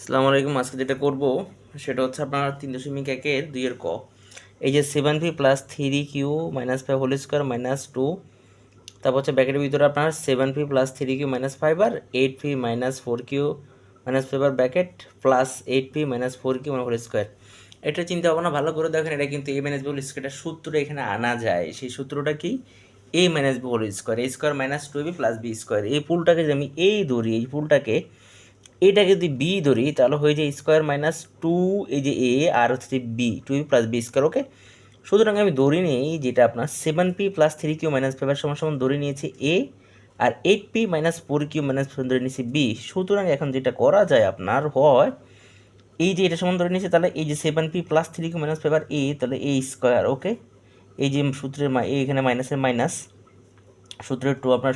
আসসালামু আলাইকুম। আজকে যেটা করব, সেটা হচ্ছে আপনার তিন দশমিক একের দুইয়ের ক। এই যে seven p plus three q minus five whole square minus two তারপর হচ্ছে ব্যাকেটের ভিতরে আপনার seven p plus three q minus five r eight p minus four q minus five r bracket plus eight p minus four q মানে whole square এটা চিন্তা ভাবনা ভালো করে দেখেন, এটা কিন্তু এ মাইনাস বি হোল স্কোয়ারটা সূত্রটা এখানে আনা যায়। সেই সূত্রটা কি? A minus b whole square a square minus two b plus b square এই পুলটাকে যদি আমি এই ধরি, এই পুলটাকে এটাকে যদি বি ধরি, তাহলে হয়ে যায় স্কোয়ার মাইনাস টু এই যে এ আর হচ্ছে b two plus b square okay সুতরাং আমি ধরে নিই যেটা আপনার seven p plus three q minus ফাইভের সমান সমান ধরে নিয়েছি এ আর eight p minus four q minus ধরে নিয়েছি বি সুতরাং এখন যেটা করা যায় আপনার হয়, এই যে এটা সমান ধরে নিয়েছি, তাহলে এই যে seven p plus three q minus five r a তাহলে এ স্কোয়ার ওকে এই যে সূত্রের এ এখানে মাইনাসের মাইনাস সূত্রের টু আপনার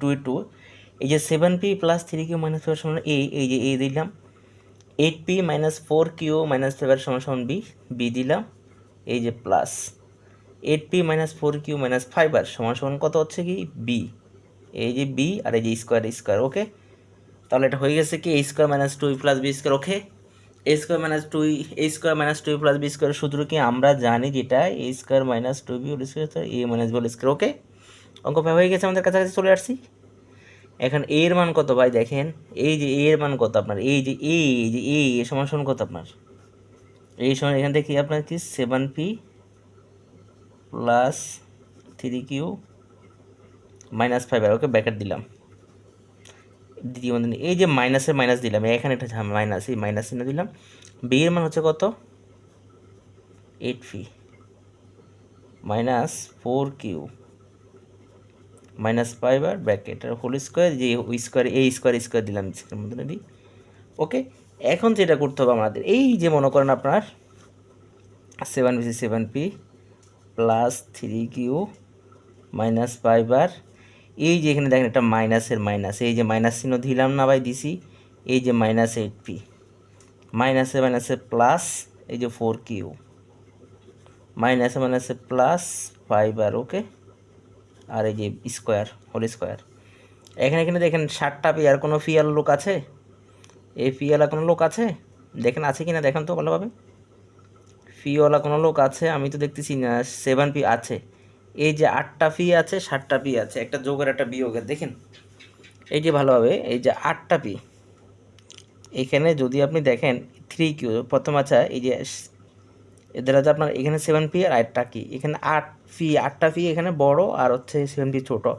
টু টু এই যে seven p plus three q minus ফাইভের সমান এ এই যে এ দিলাম। Eight p minus four q minus ফাইভের সমান সমান বি বি দিলাম। এই যে plus eight p minus four q minus five r সমান সমান কত হচ্ছে কি? বি এই যে বি আর এই যে স্কোয়ার স্কোয়ার ওকে তাহলে এটা হয়ে গেছে কি? A square minus two plus b square okay a square minus two a square minus two plus b square সূত্র কি আমরা জানি যেটা? A square minus two b square a minus b square okay অঙ্ক হয়ে গেছে আমাদের কাছাকাছি, চলে আসছি। এখন এ এর মান কত ভাই? দেখেন, এই যে এ এর মান কত আপনার? এই যে এ এই যে এ এর সমান সমান কত আপনার? এই সময় এখান থেকে আপনার কি? Seven p plus three q minus five r okay bracket দিলাম। দ্বিতীয় বন্ধনী, এই যে মাইনাসের মাইনাস দিলাম, এখানে একটা মাইনাস এই মাইনাস চিহ্ন দিলাম। বি এর মান হচ্ছে কত? Eight p minus four q minus five r bracket whole square যে স্কোয়ার এই স্কোয়ার স্কোয়ার দিলাম স্কোয়ার মধ্যে দিই ওকে এখন যেটা করতে হবে আমাদের, এই যে মনে করেন আপনার seven p seven p plus three q minus five r এই যে এখানে দেখেন একটা মাইনাসের মাইনাস এই যে মাইনাস চিহ্ন দিলাম না ভাই, দিছি, এই যে মাইনাস এইট পি মাইনাসে মাইনাসে প্লাস এই যে ফোর কিউ মাইনাসে মাইনাসে প্লাস ফাইভ আর ওকে আর এই যে স্কোয়ার হোল স্কোয়ার এখানে এখানে দেখেন ষাটটা পেয়ার কোনো ফিয়াল লোক আছে? এই ফিওয়ালা কোনো লোক আছে? দেখেন আছে কি না দেখেন তো ভালোভাবে। ফিওয়ালা কোনো লোক আছে, আমি তো দেখতেছি না সেভেন পি আছে। এই যে আটটা ফি আছে, ষাটটা পি আছে, একটা যোগের, একটা বিয়োগের, দেখেন? এই যে ভালোভাবে, এই যে আটটা পি এখানে যদি আপনি দেখেন থ্রি কিউ প্রথম আচ্ছা এই যে এদের আছে আপনার এখানে সেভেন পি আর আটটা কি? এখানে আট ফি আটটা ফি এখানে বড় আর হচ্ছে সেভেন পি ছোটো।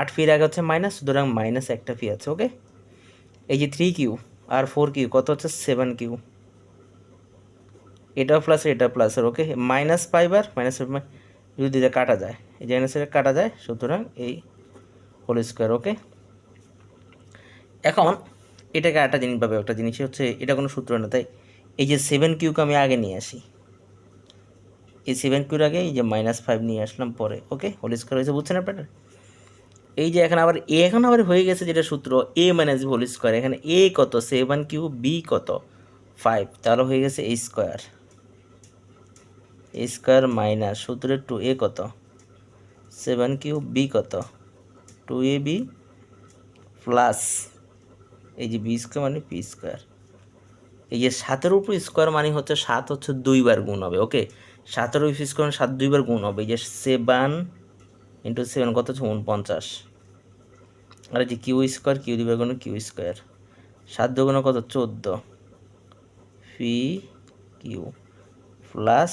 আট ফির আগে হচ্ছে মাইনাস সুতরাং মাইনাস একটা ফি আছে ওকে এই যে three q r four q কত হচ্ছে? সেভেন কিউ এটা প্লাস এটা plus r okay minus r minus যদি কাটা যায়, এই যে মাইনাস কাটা যায়, সুতরাং এই হোল স্কোয়ার ওকে এখন এটাকে একটা জিনিস পাবে একটা জিনিস হচ্ছে, এটা কোনো সূত্র না, তাই এই যে সেভেন কিউকে আমি আগে নিয়ে আসি। এই সেভেন কিউর আগে এই যে মাইনাস ফাইভ নিয়ে আসলাম পরে ওকে হোল স্কোয়ার হয়েছে, বুঝছেন আপনারা? এই যে এখন আবার এ এখন আবার হয়ে গেছে যেটা সূত্র এ মাইনাস হোল স্কোয়ার এখানে এ কত? সেভেন কিউ বি কত? ফাইভ তাহলে হয়ে গেছে a square a square minus সূত্রের টু এ কত? সেভেন কিউ বি কত? টু এ বি প্লাস এই যে বি স্কোয়ার মানে পি স্কোয়ার এই যে সাতের উপর স্কোয়ার মানে হচ্ছে সাত হচ্ছে দুইবার গুণ হবে ওকে সাতের উপর স্কোয়ার সাত দুইবার গুণ হবে যে সেভেন ইন্টু সেভেন কত হচ্ছে? উনপঞ্চাশ। আর যে কিউ স্কোয়ার, কিউ দিবার গুণ কিউ স্কোয়ার। সাত দুগুণ কত? চোদ্দ। P q plus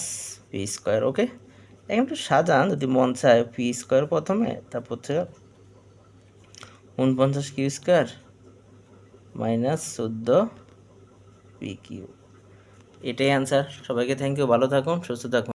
p square okay এখন একটু সাজান, যদি মন চায় পি স্কোয়ার প্রথমে, তারপর হচ্ছে উনপঞ্চাশ কিউ স্কোয়ার মাইনাস চোদ্দ পি কিউ এটাই অ্যান্সার সবাইকে থ্যাংক ইউ ভালো থাকুন সুস্থ থাকুন।